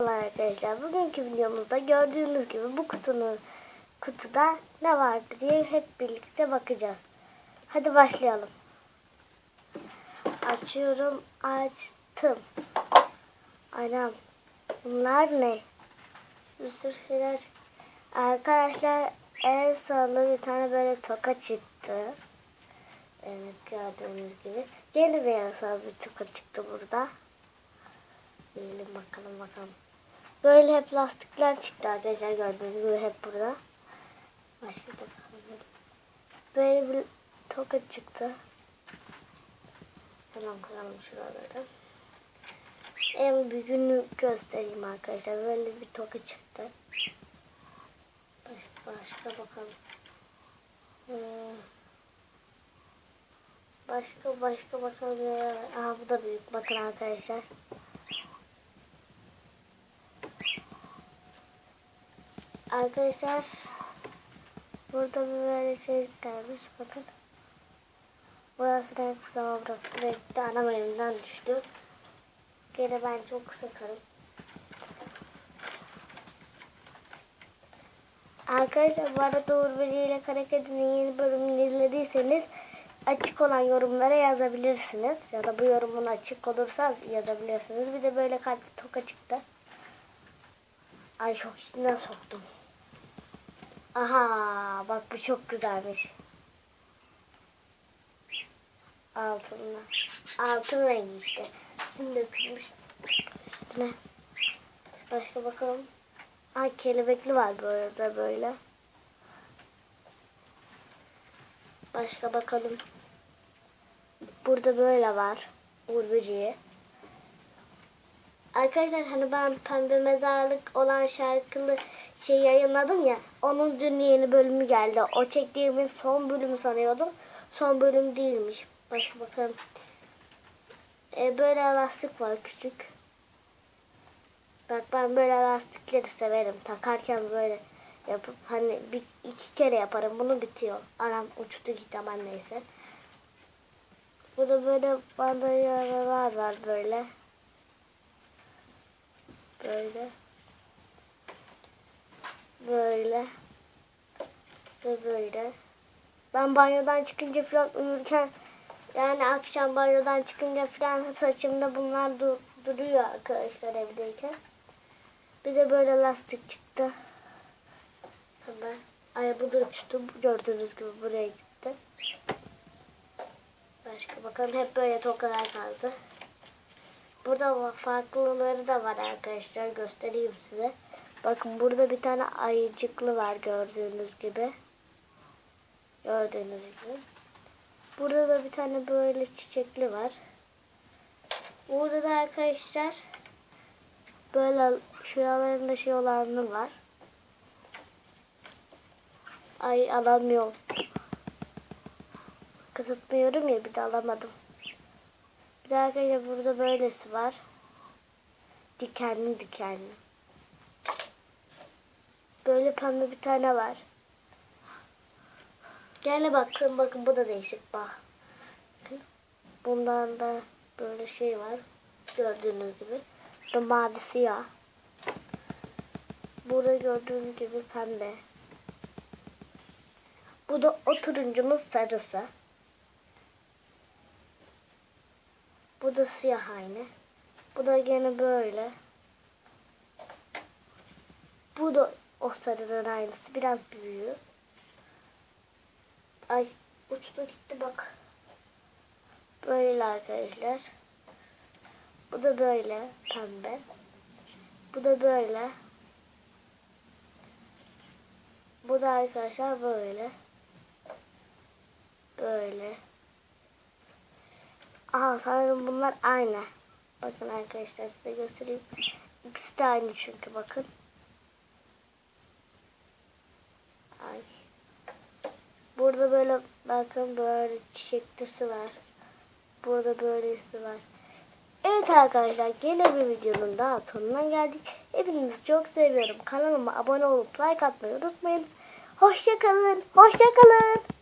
Merhaba arkadaşlar. Bugünkü videomuzda gördüğünüz gibi bu kutunun kutuda ne vardı diye hep birlikte bakacağız. Hadi başlayalım. Açıyorum. Açtım. Anam. Bunlar ne? Bir sürü şeyler. Arkadaşlar el salı bir tane böyle toka çıktı. Evet gördüğünüz gibi. Yeni salı bir toka çıktı burada. Yiyelim bakalım bakalım. Böyle hep lastikler çıktı arkadaşlar gördüğünüz gibi hep burada. Başka da bakalım. Böyle bir toka çıktı. Hemen koyalım şuraları. En büyüğünü göstereyim arkadaşlar. Böyle bir toka çıktı. Başka, başka bakalım. Hmm. Başka başka bakalım. Aha bu da büyük. Bakın arkadaşlar. Arkadaşlar burada bir böyle şey gelmiş bakın. Burası renkli ama burası renkli. Anam elimden düştü. Gene ben çok sıkarım. Arkadaşlar bu arada Uğur Böceği ile Karakedi'nin yeni bölümünü izlediyseniz açık olan yorumlara yazabilirsiniz. Ya da bu yorumun açık olursa yazabilirsiniz. Bir de böyle kalpli toka çıktı. Ay çok içinden soktum. Aha bak bu çok güzelmiş. Altınla. Altın rengi işte. Şimdi dökülmüş üstüne. Başka bakalım. Ay kelebekli var burada böyle. Başka bakalım. Burada böyle var. Uğur. Arkadaşlar hani ben pembe mezarlık olan şarkılı şey yayınladım ya. Onun dün yeni bölümü geldi. O çektiğimin son bölümü sanıyordum. Son bölüm değilmiş. Başka bakalım. E, böyle lastik var küçük. Bak ben böyle lastikleri severim. Takarken böyle yapıp hani bir iki kere yaparım. Bunu bitiyor. Aram uçtu gitti aman neyse. Burada böyle bandanalar var böyle. Böyle. Böyle. Ve böyle. Ben banyodan çıkınca falan uyurken yani akşam banyodan çıkınca falan saçımda bunlar dur duruyor arkadaşlar evdeyken. Bir de böyle lastik çıktı. Hemen. Ay bu da uçtu. Gördüğünüz gibi buraya gitti. Başka bakalım hep böyle tokalar kaldı. Burada farklıları da var arkadaşlar. Göstereyim size. Bakın burada bir tane ayıcıklı var gördüğünüz gibi. Gördüğünüz gibi. Burada da bir tane böyle çiçekli var. Burada da arkadaşlar böyle şuralarında şey olanı var. Ay alamıyorum. Kısıtmıyorum ya bir de alamadım. Bir de arkadaşlar burada böylesi var. Dikenli dikenli. Böyle pembe bir tane var. Gene bakın bakın bu da değişik bak. Bundan da böyle şey var. Gördüğünüz gibi. Bu mavi siyah. Burada gördüğünüz gibi pembe. Bu da o turuncumuz sarısı. Bu da siyah aynı. Bu da gene böyle. Bu da o sarıdan aynısı. Biraz büyüğü. Ay uçtu gitti bak. Böyle arkadaşlar. Bu da böyle pembe. Bu da böyle. Bu da arkadaşlar böyle. Böyle. Aha sanırım bunlar aynı. Bakın arkadaşlar size göstereyim. İkisi de aynı çünkü bakın. Ay. Burada böyle bakın böyle çiçeklisi var. Burada böylesi var. Evet arkadaşlar yine bir videonun daha sonuna geldik. Hepinizi çok seviyorum. Kanalıma abone olup like atmayı unutmayın. Hoşçakalın. Hoşçakalın.